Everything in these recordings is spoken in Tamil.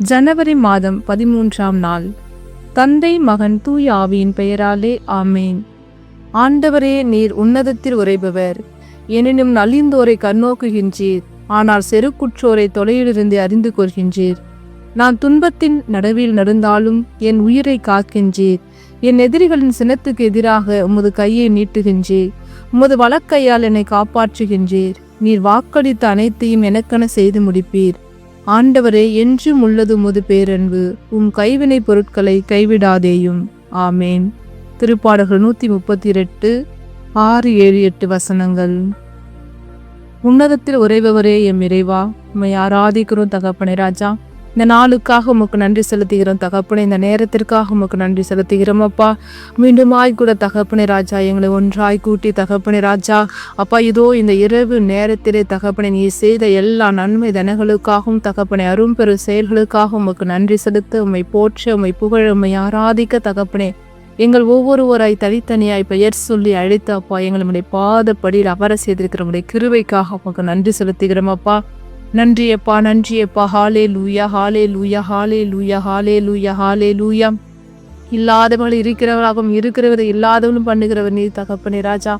ஜனவரி மாதம் பதிமூன்றாம் நாள். தந்தை மகன் தூய் ஆவியின் பெயராலே ஆமேன். ஆண்டவரே நீர் உன்னதத்தில் உரைபவர் எனினும் நலிந்தோரை கண்ணோக்குகின்றீர். ஆனால் செருக்குற்றோரை தொலையிலிருந்து அறிந்து கொள்கின்றீர். நான் துன்பத்தின் நடுவில் நடந்தாலும் என் உயிரை காக்கின்றீர். என் எதிரிகளின் சினத்துக்கு எதிராக உமது கையை நீட்டுகின்றீர். உமது வழக்கையால் என்னை காப்பாற்றுகின்றீர். நீர் வாக்களித்த அனைத்தையும் எனக்கென செய்து முடிப்பீர். ஆண்டவரே என்றும் உள்ளது முது பேரன்பு உம் கைவினை பொருட்களை கைவிடாதேயும். ஆமேன். திருப்பாடல்கள் நூற்றி முப்பத்தி எட்டு ஆறு ஏழு எட்டு வசனங்கள். உன்னதத்தில் உறைபவரே எம் இறைவா உம்மை ஆராதிக்கிறோம் தகப்பனே ராஜா. இந்த நாளுக்காக உமக்கு நன்றி செலுத்துகிறோம் தகப்பனை. இந்த நேரத்திற்காக உமக்கு நன்றி செலுத்துகிறோம் அப்பா. மீண்டும் கூட தகப்பனை ராஜா எங்களை ஒன்றாய் கூட்டி தகப்பனை ராஜா. அப்பா இதோ இந்த இரவு நேரத்திலே தகப்பனை நீ செய்த எல்லா நன்மை தனங்களுக்காகவும் தகப்பனை அரும்பெரு செயல்களுக்காக உமக்கு நன்றி செலுத்த உம்மை போற்ற உம்மை புகழ உம்மை ஆராதிக்க தகப்பனே. எங்கள் ஒவ்வொருவராய் தனித்தனியாய் பெயர் சொல்லி அழைத்த அப்பா எங்களுடைய பாதப்படியில் அவர செய்திருக்கிற உடைய உமக்கு நன்றி செலுத்துகிறோம் அப்பா. நன்றியப்பா நன்றியப்பா ஹாலே லூயா ஹாலே லூயா ஹாலே லூயா ஹாலே லூயா ஹாலே லூயா இல்லாதவர்கள் இருக்கிறவராகவும் இருக்கிறவரை இல்லாதவளும் பண்ணுகிறவர். நீ தகப்பனே ராஜா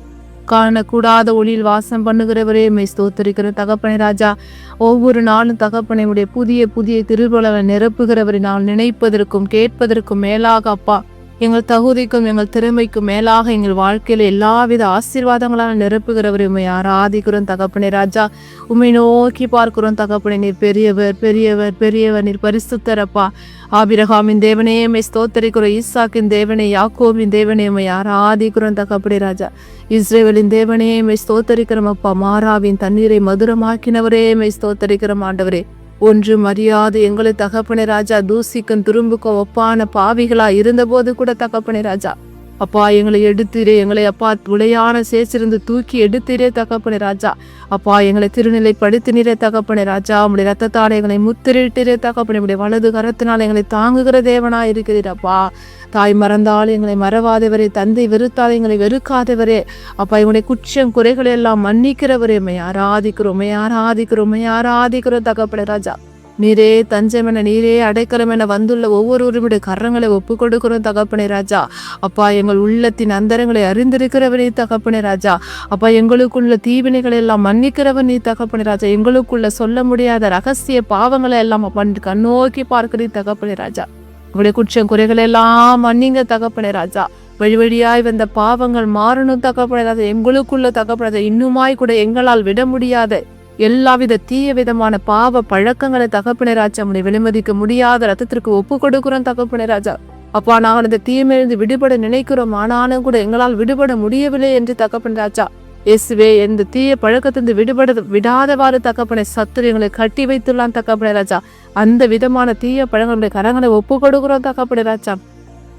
காணக்கூடாத ஒளியில் வாசம் பண்ணுகிறவரே. மை ஸ்தோத்தரிக்கிற தகப்பனை ராஜா. ஒவ்வொரு நாளும் தகப்பனையுடைய புதிய புதிய திருபலவை நிரப்புகிறவரை நான் நினைப்பதற்கும் கேட்பதற்கும் மேலாக அப்பா. எங்கள் தகுதிக்கும் எங்கள் திறமைக்கும் மேலாக எங்கள் வாழ்க்கையில் எல்லாவித ஆசீர்வாதங்களால் நிரப்புகிறவர் உண்மை ஆராதிக்கிறோம் தகப்பனே ராஜா. உண்மை நோக்கி பார்க்கிறோம் தகப்பனே நீர் பெரியவர் பெரியவர் பெரியவர் நீர் பரிசுத்தரப்பா. ஆபிரகாமின் தேவனே உண்மை ஸ்தோத்தரிக்கிறோம் ஈசாக்கின் தேவனே யாக்கோவின் தேவனே உண்மை ஆராதிக்கிறோம் தகப்பனே ராஜா. இஸ்ரேவலின் தேவனே உண்மை ஸ்தோத்தரிக்கிறோம் அப்பா. மாறாவின் தண்ணீரை மதுரமாக்கினவரே உண்மை ஸ்தோத்தரிக்கிறோம் ஆண்டவரே. ஒன்று மரியாதை எங்களை தகப்பனே ராஜா தூசிக்கும் துரும்புக்கும் ஒப்பான பாவிகளா இருந்தபோது கூட தகப்பனே ராஜா அப்பா எங்களை எடுத்தீரே எங்களை அப்பா உளையான சேச்சிருந்து தூக்கி எடுத்துரே தகப்பனே ராஜா. அப்பா எங்களை திருநிலைப்படுத்தினீரே தகப்பனே ராஜா. உடைய ரத்தத்தால் எங்களை முத்திரிட்டீரே தகப்பனே. உடைய வலது கரத்தினால் எங்களை தாங்குகிற தேவனா இருக்கிறீர் அப்பா. தாய் மறந்தால் எங்களை மறவாதவரே. தந்தை வெறுத்தால் எங்களை வெறுக்காதவரே. அப்பா எங்களுடைய குற்றம் குறைகளை எல்லாம் மன்னிக்கிறவரே. உண்மை ஆராதிக்கிறோம் உண்மை ஆராதிக்கிறோம் உண்மை ஆராதிக்கிறோம் தகப்பனே ராஜா. நீரே தஞ்சமென நீரே அடைக்கலம் என வந்துள்ள ஒவ்வொருவருடைய கரங்களை ஒப்பு கொடுக்கிறோம் தகப்பனே ராஜா. அப்பா எங்கள் உள்ளத்தின் அந்தரங்களை அறிந்திருக்கிறவனே தகப்பனே ராஜா. அப்பா எங்களுக்குள்ள தீவினைகளை எல்லாம் மன்னிக்கிறவன் நீ தகப்பனே ராஜா. எங்களுக்குள்ள சொல்ல முடியாத ரகசிய பாவங்களை எல்லாம் அப்பா கண்ணோக்கி கண்ணோக்கி பார்க்கிறீ தகப்பனே ராஜா. உங்களுடைய குற்றம் குறைகளை எல்லாம் மன்னிங்க தகப்பனே ராஜா. வழி வழியாய் வந்த பாவங்கள் மாறணும் தகப்பனே ராஜா. எங்களுக்குள்ள தகப்பனே ராஜா. இன்னுமாய் கூட எங்களால் விட முடியாத எல்லாவித தீய விதமான பாவ பழக்கங்களை தகப்பனே ராஜா உடைய விலைமதிக்க முடியாத ரத்தத்திற்கு ஒப்பு கொடுக்கிறோம் தகப்பனே ராஜா. அப்பா நாங்கள் இந்த தீமையிலிருந்து விடுபட நினைக்கிறோம் ஆனாலும் கூட எங்களால் விடுபட முடியவில்லை என்று தகப்பன் ராஜா. இயேசுவே இந்த தீய பழக்கத்திலிருந்து விடுபட விடாதவாறு தகப்பனை சத்துரு எங்களை கட்டி வைத்துள்ளான் தகப்பனை ராஜா. அந்த விதமான தீய பழங்களுடைய கரங்களை ஒப்பு கொடுக்கிறோம் தகப்பனை ராஜா.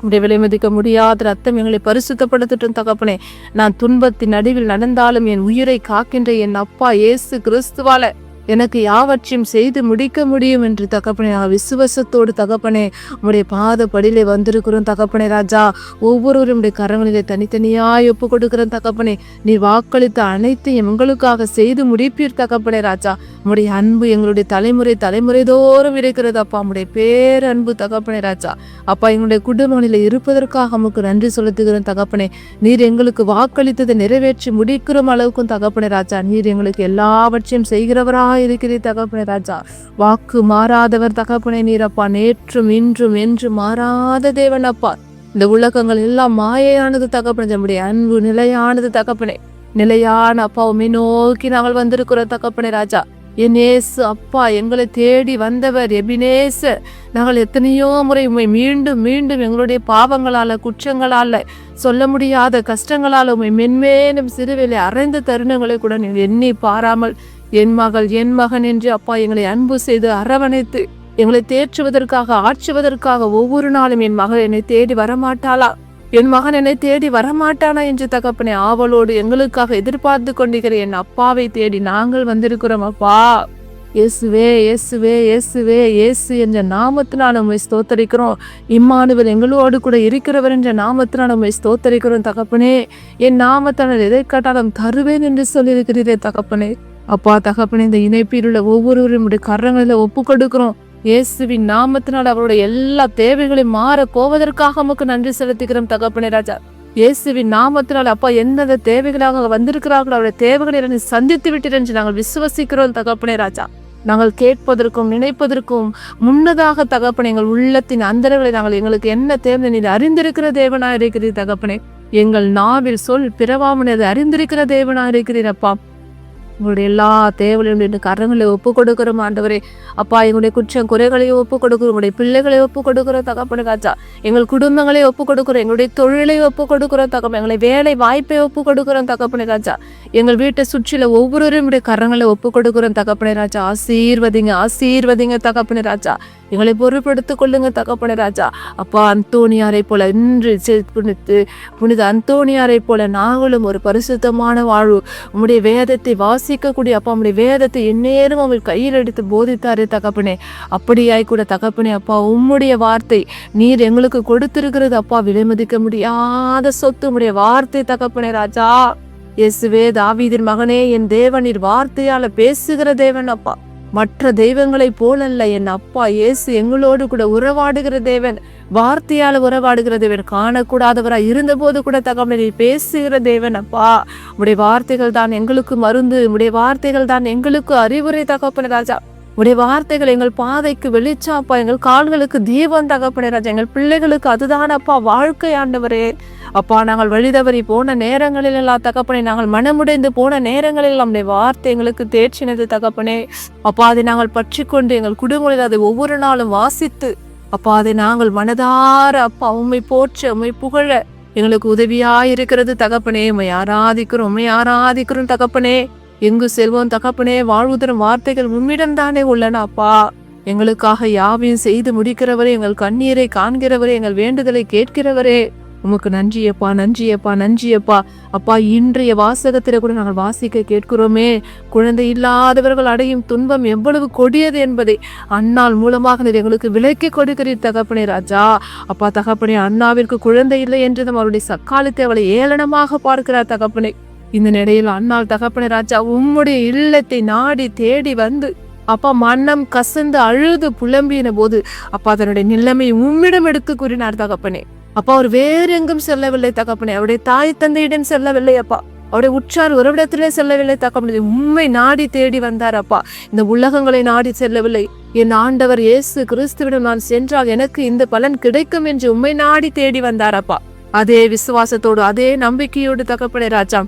உடைய விலை மதிக்க முடியாத ரத்தம் எங்களை பரிசுத்தப்படுத்தட்டும் தகப்பனே. நான் துன்பத்தின் நடுவில் நடந்தாலும் என் உயிரை காக்கின்ற என் அப்பா இயேசு கிறிஸ்துவால. எனக்கு யாவற்றையும் செய்து முடிக்க முடியும் என்று தகப்பனே நான் விசுவசத்தோடு தகப்பனே உடைய பாத படியிலே வந்திருக்கிறோம் தகப்பனே ராஜா. ஒவ்வொருவரும் கரங்களிலே தனித்தனியாய் ஒப்பு கொடுக்கிறோம் தகப்பனே. நீ வாக்களித்த அனைத்தையும் எங்களுக்காக செய்து முடிப்பீர் தகப்பனே ராஜா. உம்முடைய அன்பு எங்களுடைய தலைமுறை தலைமுறை தோறும் இருக்கிறது அப்பா. உம்முடைய பேரன்பு தகப்பனே ராஜா. அப்பா எங்களுடைய குடும்பங்களில் இருப்பதற்காக உமக்கு நன்றி செலுத்துகிறோம் தகப்பனே. நீர் எங்களுக்கு வாக்களித்ததை நிறைவேற்றி முடிக்கிறோம் அளவுக்கும் தகப்பனே ராஜா. நீர் எங்களுக்கு எல்லாவற்றையும் செய்கிறவரா இருக்கிறீர் தகப்பனை ராஜா. வாக்கு மாறாதவர் தகப்பனை நீரப்பா. நேற்றும் இன்றும் என்று மாறாத தேவன் அப்பா. இந்த உலகங்கள் எல்லாம் மாயையானது தகப்பனை. நம்முடைய அன்பு நிலையானது தகப்பனை. நிலையான அப்பா நோக்கி நாங்கள் வந்திருக்கிறோம் தகப்பனை ராஜா. என் ஏசு அப்பா எங்களை தேடி வந்தவர் எபினேச நாங்கள் எத்தனையோ முறை உண்மை மீண்டும் மீண்டும் எங்களுடைய பாவங்களால குற்றங்களால சொல்ல முடியாத கஷ்டங்களால் உண்மை மென்மேலும் சிறுவிலை அரைந்த தருணங்களை கூட நீங்கள் எண்ணி பாராமல் என் மகள் என் மகன் என்று அப்பா எங்களை அன்பு செய்து அரவணைத்து எங்களை தேற்றுவதற்காக ஆற்றுவதற்காக ஒவ்வொரு நாளும் என் மகள் என்னை தேடி வரமாட்டாளா? என் மகன் என்னை தேடி வரமாட்டானா என்று தகப்பனை ஆவலோடு எங்களுக்காக எதிர்பார்த்து கொண்டிருக்கிற என் அப்பாவை தேடி நாங்கள் வந்திருக்கிறோம் அப்பா. இயேசுவே இயேசுவே இயேசுவே இயேசு என்ற நாமத்தினால் உண்மை ஸ்தோத்தரிக்கிறோம். இம்மானுவல் எங்களோடு கூட இருக்கிறவர் என்ற நாமத்தினால் உண்மை ஸ்தோத்தரிக்கிறோம் தகப்பனே. என் நாமத்தினால் எதை கேட்டாலும் தருவேன் என்று சொல்லியிருக்கிறீரே தகப்பனே. அப்பா தகப்பனே இந்த இணைப்பில் உள்ள ஒவ்வொருவரும் உடைய கரங்களில் ஒப்பு கொடுக்கிறோம் இயேசுவின் நாமத்தினால் அவருடைய எல்லா தேவைகளையும் மாற போவதற்காக நமக்கு நன்றி செலுத்துகிறோம் தகப்பனே ராஜா. இயேசுவின் நாமத்தினால் அப்பா எந்தெந்த தேவைகளாக வந்திருக்கிறார்களோ அவருடைய தேவைகளை சந்தித்து விட்டீர் என்று நாங்கள் விசுவசிக்கிறோம் தகப்பனே ராஜா. நாங்கள் கேட்பதற்கும் நினைப்பதற்கும் முன்னதாக தகப்பனை எங்கள் உள்ளத்தின் அந்தரங்களை நாங்கள் எங்களுக்கு என்ன தேவை நீர் அறிந்திருக்கிற தேவனாக இருக்கிறீர் தகப்பனே. எங்கள் நாவில் சொல் பிறவாமனது அறிந்திருக்கிற தேவனாக இருக்கிறீர் அப்பா. உங்களுடைய எல்லா தேவைகளையும் கரங்களை ஒப்பு கொடுக்குறோம் ஆண்டவரே. அப்பா எங்களுடைய குற்றம் குறைகளையும் ஒப்பு கொடுக்குறோம் உங்களுடைய பிள்ளைகளை ஒப்பு கொடுக்கிறோம் தகப்பனு காச்சா எங்கள் குடும்பங்களை ஒப்பு கொடுக்குறோம் எங்களுடைய தொழிலை ஒப்பு கொடுக்கிறோம் தகப்பன். எங்களை வேலை வாய்ப்பை ஒப்பு கொடுக்கிறோம் தகப்பனு காச்சா எங்கள் வீட்டை சுற்றில ஒவ்வொருவரும் உடைய கரங்களை ஒப்பு கொடுக்கிறோம் தகப்பனே ராஜா. ஆசீர்வதிங்க ஆசீர்வதிங்க தகப்பனே ராஜா. எங்களை பொருட்படுத்திக் கொள்ளுங்க தகப்பன ராஜா. அப்பா அந்தோணியாரை போல இன்று புனித்து புனித அந்தோணியாரை போல நாங்களும் ஒரு பரிசுத்தமான வாழ்வு. உம்முடைய வேதத்தை வாசிக்கக்கூடிய அப்பா உம்முடைய வேதத்தை எந்நேரம் அவர் கையில் எடுத்து போதித்தாரே தகப்பனே. அப்படியாய் கூட தகப்பனே அப்பா உம்முடைய வார்த்தை நீர் எங்களுக்கு கொடுத்திருக்கிறது அப்பா விலைமதிக்க முடியாத சொத்து. உடைய வார்த்தை தகப்பனே ராஜா. இயேசுவே தாவீதின் மகனே என் தேவன் நீர் வார்த்தையால பேசுகிற தேவன் அப்பா. மற்ற தெய்வங்களைப் போலல்ல என் அப்பா இயேசு எங்களோடு கூட உறவாடுகிற தேவன் வார்த்தையால் உறவாடுகிற தேவன் காணக்கூடாதவராக இருந்தபோது கூட தகவலை பேசுகிற தேவன் அப்பா. உடைய வார்த்தைகள் தான் எங்களுக்கு மருந்து உடைய வார்த்தைகள் தான் எங்களுக்கு அறிவுரை தகப்பன ராஜா. உடைய வார்த்தைகள் எங்கள் பாதைக்கு வெளிச்சாப்பா அப்பா எங்கள் கால்களுக்கு தீபம் தகப்பனே ராஜா எங்கள் பிள்ளைகளுக்கு அதுதான் அப்பா வாழ்க்கை ஆண்டவரே. அப்பா நாங்கள் வழிதவறி போன நேரங்களில் எல்லாம் தகப்பனே நாங்கள் மனமுடைந்து போன நேரங்களில் நம்முடைய வார்த்தை எங்களுக்கு தேர்ச்சினது தகப்பனே. அப்பா அதை நாங்கள் பற்றி கொண்டு எங்கள் குடும்பங்களில் அதை ஒவ்வொரு நாளும் வாசித்து அப்பா அதை நாங்கள் மனதார அப்பா உம்மை போற்ற உம்மை புகழ எங்களுக்கு உதவியாயிருக்கிறது தகப்பனே. உண்மை ஆராதிக்கிறோம் உண்மை ஆராதிக்கிறோம் தகப்பனே. எங்கு செல்வோம் தகப்பனே வாழ்வு தரும் வார்த்தைகள் உம்மிடம் தானே உள்ளன அப்பா. எங்களுக்காக யாவையும் செய்து முடிக்கிறவரே எங்கள் கண்ணீரை காண்கிறவரே எங்கள் வேண்டுதலை கேட்கிறவரே. உமக்கு நன்றியப்பா நன்றியப்பா நன்றியப்பா அப்பா இன்றைய வாசகத்தில கூட நாங்கள் வாசிக்க கேட்கிறோமே. குழந்தை இல்லாதவர்கள் அடையும் துன்பம் எவ்வளவு கொடியது என்பதை அண்ணால் மூலமாக நீர் எங்களுக்கு விலக்கி கொடுக்கிறீர் தகப்பனே ராஜா. அப்பா தகப்பனே அண்ணாவிற்கு குழந்தை இல்லை என்றதும் அவருடைய சக்காலத்தை அவளை ஏளனமாக பார்க்கிறார் தகப்பனே. இந்த நிலையில் அண்ணாள் தகப்பனே ராஜா உம்முடைய இல்லத்தை நாடி தேடி வந்து அப்பா மன்னம் கசந்து அழுது புலம்பின போது அப்பா அதனுடைய நிலைமை உம்மிடம் எடுத்து கூறினார் தகப்பனே. அப்பா அவர் வேறு எங்கும் செல்லவில்லை தகப்பனே. அவருடைய தாய் தந்தையிடம் செல்லவில்லை அப்பா. அவருடைய உற்றார் உறவிடத்திலே செல்லவில்லை தகப்பனே. உண்மை நாடி தேடி வந்தார் அப்பா. இந்த உலகங்களை நாடி செல்லவில்லை. என் ஆண்டவர் இயேசு கிறிஸ்துவிடம் நான் சென்றால் எனக்கு இந்த பலன் கிடைக்கும் என்று உண்மை நாடி தேடி வந்தார் அப்பா. அதே விசுவாசத்தோடு அதே நம்பிக்கையோடு தகப்பனே ராஜா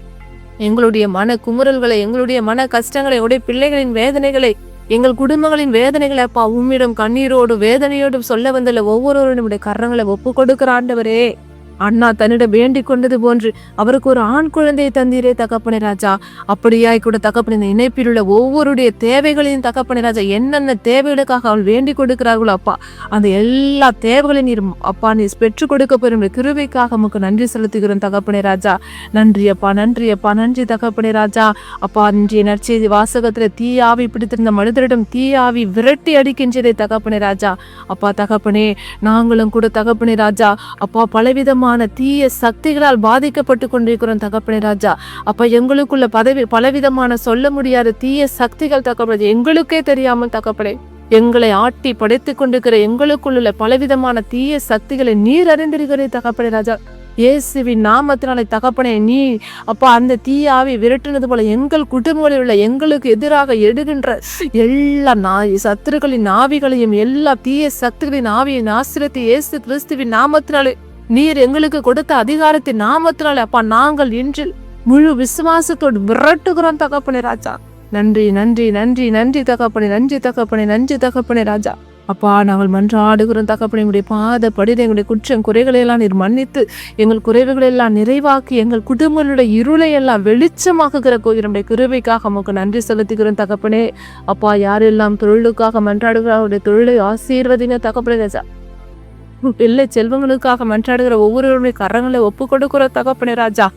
எங்களுடைய மன குமுறல்களை எங்களுடைய மன கஷ்டங்களை உடைய பிள்ளைகளின் வேதனைகளை எங்கள் குடும்பங்களின் வேதனைகளை அப்பா உம்மிடம் கண்ணீரோடு வேதனையோடும் சொல்ல வந்துள்ள ஒவ்வொருவரும் நம்முடைய கரங்களை ஒப்பு கொடுக்கிற ஆண்டவரே. அண்ணா தன்னிடம் வேண்டிக் கொண்டது போன்று அவருக்கு ஒரு ஆண் குழந்தையை தந்தீரே தகப்பனே ராஜா. அப்படியாய் கூட தகப்பன இந்த இணைப்பில் உள்ள ஒவ்வொருடைய தேவைகளையும் தகப்பனே ராஜா என்னென்ன தேவைகளுக்காக அவள் வேண்டிக் கொடுக்கிறார்களோ அப்பா அந்த எல்லா தேவைகளையும் நீர் அப்பா நீ பெற்றுக் கொடுக்க பெறும் கிருவைக்காக நமக்கு நன்றி செலுத்துகிறோம் தகப்பனே ராஜா. நன்றி அப்பா நன்றி அப்பா நன்றி தகப்பனே ராஜா. அப்பா இன்றைய நற்செய்தி வாசகத்தில் தீயாவி பிடித்திருந்த மனிதரிடம் தீயாவி விரட்டி அடிக்கின்றதே தகப்பனே ராஜா. அப்பா தகப்பனே நாங்களும் கூட தகப்பனே ராஜா. அப்பா பலவிதமான தீய சக்திகளால் பாதிக்கப்பட்டு கொண்டிருக்கிறோம் தகப்பனே ராஜா. அப்ப எங்களுக்குள்ள பதவி பலவிதமான சொல்ல முடியாத தீய சக்திகள் தகப்பனே எங்களுக்கே தெரியாமல் தகப்பனே. எங்களை ஆட்டி படைத்துக் கொண்டிருக்கிற எங்களுக்குள்ள பலவிதமான தீய சக்திகளை நீர் அறிந்திருக்கிறே தகப்பனே ராஜா. இயேசுவின் நாமத்தினாலே தகப்பனே நீ அப்பா அந்த தீயாவை விரட்டினது போல எங்கள் குடும்பங்களில் உள்ள எங்களுக்கு எதிராக எடுகின்ற எல்லா நாய் சத்துருக்களின் ஆவிகளையும் எல்லா தீய சக்திகளின் ஆவியின் ஆசிரியத்தை இயேசு கிறிஸ்துவின் நாமத்தினாலே நீர் எங்களுக்கு கொடுத்த அதிகாரத்தின் நாமத்தினாலே அப்பா நாங்கள் இன்றில் முழு விசுவாசத்தோடு விரட்டுகிறோம் தகப்பனே ராஜா. நன்றி நன்றி நன்றி நன்றி தகப்பனே நன்றி தகப்பனே நன்றி தகப்பனே ராஜா. அப்பா நாங்கள் மன்றாடுகிறோம் தகப்பனே எங்களுடைய பாத படித எங்களுடைய குற்றம் குறைகளை எல்லாம் நீர் மன்னித்து எங்கள் குறைவுகளையெல்லாம் நிறைவாக்கி எங்கள் குடும்பங்களுடைய இருளை எல்லாம் வெளிச்சமாக்குகிற கோயிலுடைய கிருவைக்காக நமக்கு உமக்கு நன்றி செலுத்துகிறோம் தகப்பனே. அப்பா யாரெல்லாம் தொழிலுக்காக மன்றாடுகிற அவருடைய தொழிலை ஆசீர்வதிங்க தகப்பனே ராஜா. பிள்ளை செல்வங்களுக்காக மன்றாடுகிற ஒவ்வொருவருடைய கரங்களை ஒப்பு கொடுக்கிற தகப்பனே ராஜா.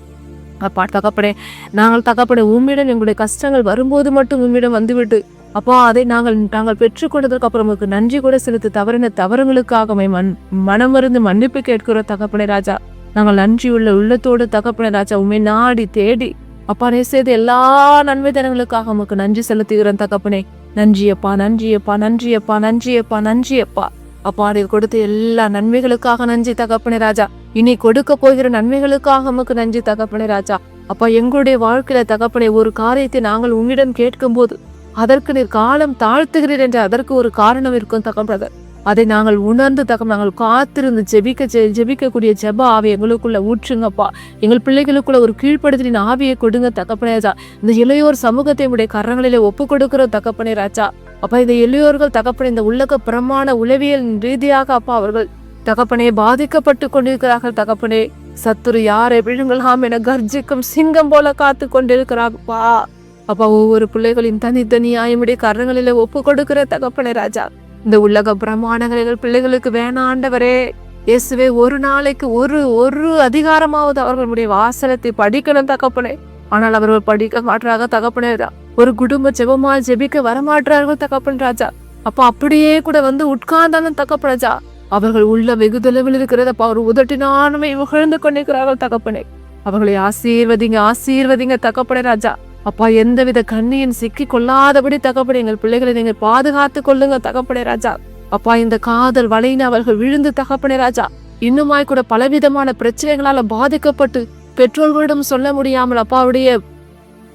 அப்பா தகப்பனே நாங்கள் தகப்பனே உம்மிடம் எங்களுடைய கஷ்டங்கள் வரும்போது மட்டும் உம்மிடம் வந்துவிட்டு அப்பா அதை நாங்கள் நாங்கள் பெற்றுக்கொண்டதற்கு அப்புறம் உங்களுக்கு நன்றி கூட செலுத்த தவறின தவறுகளுக்காக மண் மனமருந்து மன்னிப்பு கேட்கிற தகப்பனே ராஜா. நாங்கள் நன்றி உள்ள உள்ளத்தோடு தகப்பனே ராஜா உண்மை நாடி தேடி அப்பா நீ எல்லா நன்மை தனங்களுக்காக உமக்கு நன்றி செலுத்துகிறேன் தகப்பனே. நன்றியப்பா நன்றியப்பா நன்றியப்பா நன்றியப்பா நன்றியப்பா. அப்பா நீர் கொடுத்த எல்லா நன்மைகளுக்காக நன்றி தகப்பனே ராஜா. இனி கொடுக்க போகிற நன்மைகளுக்காக நமக்கு நன்றி தகப்பனே ராஜா. அப்பா எங்களுடைய வாழ்க்கையில தகப்பனே ஒரு காரியத்தை நாங்கள் உன்னிடம் கேட்கும்போது அதற்கு நீர் காலம் தாழ்த்துகிறீர் என்ற அதற்கு ஒரு காரணம் இருக்கும் தகப்பனே அதை நாங்கள் உணர்ந்து தகம் நாங்கள் காத்திருந்து ஜெபிக்க ஜெபிக்கக்கூடிய ஜெப ஆவி எங்களுக்குள்ள ஊற்றுங்கப்பா. எங்கள் பிள்ளைகளுக்குள்ள ஒரு கீழ்ப்படுத்தின ஆவியை கொடுங்க தகப்பனே ராஜா. இந்த இளையோர் சமூகத்தை உடைய கரங்களிலே ஒப்பு கொடுக்கிற தகப்பனே ராஜா. அப்போ இந்த எளியோர்கள் தகப்பனை இந்த உலக பிரமாண உளவியல் ரீதியாக அப்பா அவர்கள் தகப்பனே பாதிக்கப்பட்டு கொண்டிருக்கிறார்கள் தகப்பனே. சத்துரு யாரை விழுங்கலாம் என கர்ஜிக்கும் சிங்கம் போல காத்து கொண்டிருக்கிறாப்பா அப்பா. ஒவ்வொரு பிள்ளைகளின் தனித்தனி உடைய கரங்களில ஒப்பு கொடுக்கிற தகப்பனே ராஜா. இந்த உலக பிரமாணங்களில் பிள்ளைகளுக்கு வேணாண்டவரே. இயேசுவே ஒரு நாளைக்கு ஒரு ஒரு அதிகாரமாவது அவர்களுடைய வாசலத்தை படிக்கணும் தகப்பனே. ஆனால் அவர்கள் படிக்க மாட்டாங்க தகப்பனே ரா- ஒரு குடும்ப ஜெபமா ஜெபிக்க வரமாட்டார்கள் தகப்பன் ராஜா. அப்ப அப்படியே கூட வந்து உட்கார்ந்தாலும் தகப்பன் ராஜா. அவர்கள் உள்ள வெகு தொலைவில் இருக்கிறத அப்ப அவர் உதட்டினாலுமே இகழ்ந்து கொண்டிருக்கிறார்கள் தகப்பனே. அவர்களை ஆசீர்வதிங்க ஆசீர்வதிங்க தகப்பனே ராஜா. அப்பா எந்தவித கண்ணியின் சிக்கி கொள்ளாதபடி தகப்பனே எங்கள் பிள்ளைகளை நீங்கள் பாதுகாத்து கொள்ளுங்க தகப்பனே ராஜா. அப்பா இந்த காதல் வலையின அவர்கள் விழுந்து தகப்பனே ராஜா. இன்னுமாய் கூட பலவிதமான பிரச்சனைகளால பாதிக்கப்பட்டு பெற்றோர்களிடம் சொல்ல முடியாமல் அப்பாவுடைய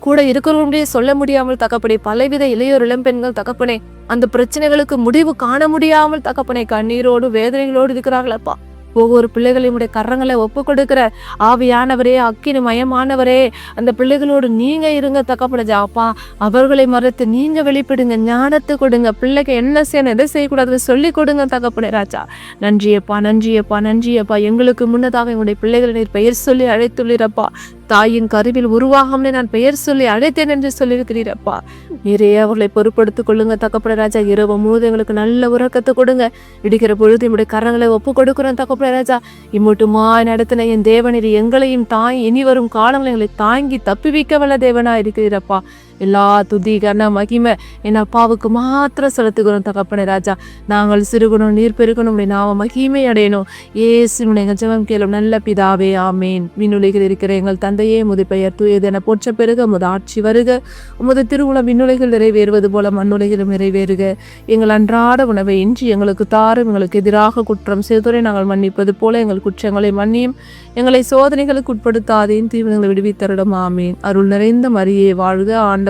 கூட இருக்கிறவங்களுடைய சொல்ல முடியாமல் தகப்பனே பலவித இளையோர் இளம்பெண்கள் தகப்பனே அந்த பிரச்சனைகளுக்கு முடிவு காண முடியாமல் தகப்பனே கண்ணீரோடு வேதனைகளோடு இருக்கிறார்கள் அப்பா ஒவ்வொரு பிள்ளைகளுடைய கரங்களை ஒப்பு கொடுக்கிற ஆவியானவரே அக்கினி மயமானவரே அந்த பிள்ளைகளோடு நீங்கள் இருங்க தக்கப்பட அப்பா அவர்களை மறுத்து நீங்கள் வெளிப்படுங்க ஞானத்தை கொடுங்க. பிள்ளைக்கு என்ன செய்யணும் எதை செய்யக்கூடாதுன்னு சொல்லி கொடுங்க தகப்பட ராஜா. நன்றியப்பா நன்றியப்பா நன்றியப்பா எங்களுக்கு முன்னதாக எங்களுடைய பிள்ளைகளை நீர் பெயர் சொல்லி அழைத்துள்ளீரப்பா. தாயின் கருவில் உருவாகாமலே நான் பெயர் சொல்லி அழைத்தேன் என்று சொல்லியிருக்கிறீரப்பா. நிறைய அவர்களை பொறுப்படுத்திக் கொள்ளுங்க தக்கப்பட ராஜா. இரவு முழுது எங்களுக்கு நல்ல உறக்கத்தை கொடுங்க. இடிக்கிற பொழுது என்னுடைய கரங்களை ஒப்பு கொடுக்குறோம் தக்கப்பட ராஜா இம்மட்டுமா நடத்தின என் தேவனீர் எங்களையும் தாய் இனி வரும் காலங்களை எங்களை தாங்கி தப்பிவிக்க வல்ல தேவனா இருக்கிறீரப்பா எல்லா துதி கன மகிமை என் அப்பாவுக்கு மாத்திரம் செலுத்துகிறோம் தகப்பனை ராஜா. நாங்கள் சிறுகுணம் நீர் பெருகணும் உம்முடைய நாம மகிமை அடையணும். ஏசுனுடைய எங்கள் ஜெபம் கேளும் நல்ல பிதாவே ஆமேன். விண்ணுலகில் இருக்கிற எங்கள் தந்தையே முது பெயர் தூயது என போற்ற பெருக உமது ஆட்சி வருக. உமது திருவுளம் விண்ணுலகில் நிறைவேறுவது போல மண்ணுலகிலும் நிறைவேறுக. எங்கள் அன்றாட உணவை இன்றி எங்களுக்கு தாரும் எங்களுக்கு எதிராக குற்றம் செய்துரை நாங்கள் மன்னிப்பது போல எங்கள் குற்றங்களை மன்னியும். எங்களை சோதனைகளுக்கு உட்படுத்தாதேன் தீவிரங்களை விடுவித்தருடம் ஆமேன். அருள் நிறைந்த மரியே வாழ்க ஆண்ட